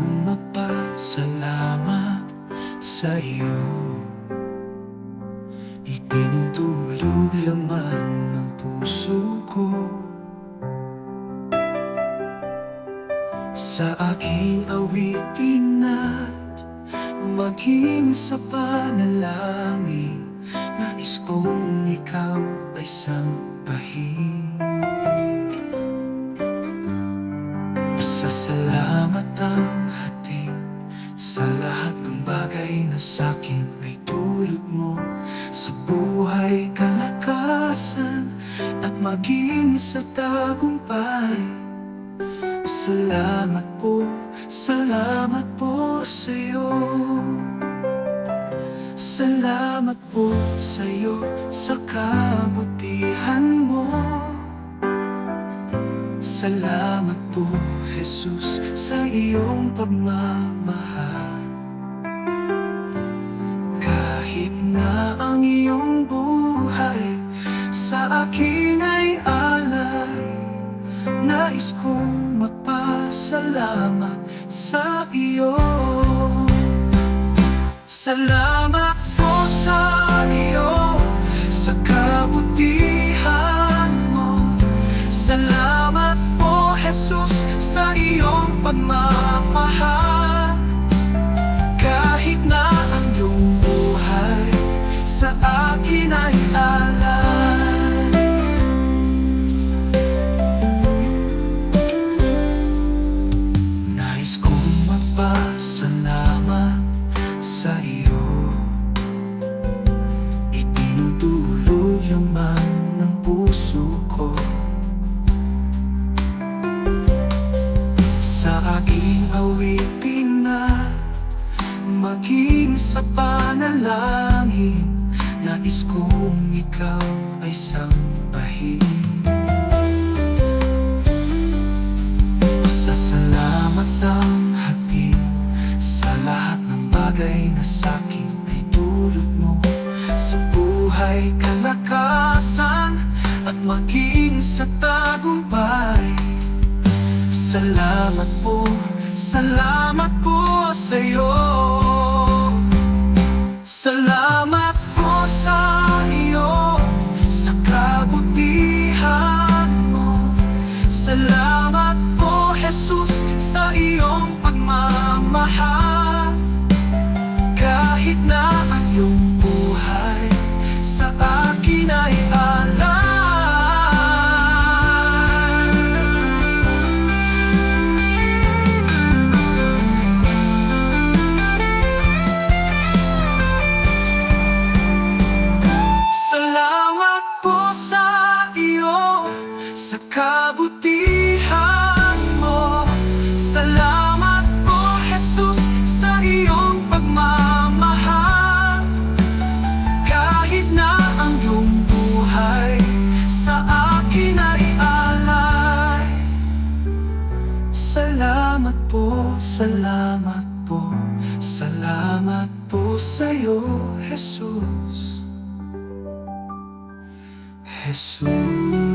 kong magpasalamat sa iyo Itinutulog laman ng puso ko Sa aking awitin at maging sa panalangin. Nais kong ikaw ay sambahin Pasasalamat ang hatid Sa lahat ng bagay na sa'kin ay tulog mo. Sa buhay kalakasan At maging sa tagumpay. Salamat po, salamat po sa'yo. Salamat po sa'yo sa kabutihan mo. Salamat po, Jesus, sa iyong pagmamahal. Kahit na ang iyong buhay sa akin ay alay Nais kong magpasalamat sa iyo. Salamat pagmamahal. Kahit na ang iyong buhay Sa akin ay alay. Nais kong magpasalamat sa iyo. Itinutulog laman ng puso panalangin Nais kong ikaw ay sambahin Pasasalamat ang hatid Sa lahat ng bagay na sa'kin ay tulog mo. Sa buhay kalakasan At maging sa tagumpay. Salamat po, salamat po pagmamahal Kahit na ang iyong buhay sa akin ay alay. Salamat po sa salamat po, salamat po sa iyo Jesus. Jesus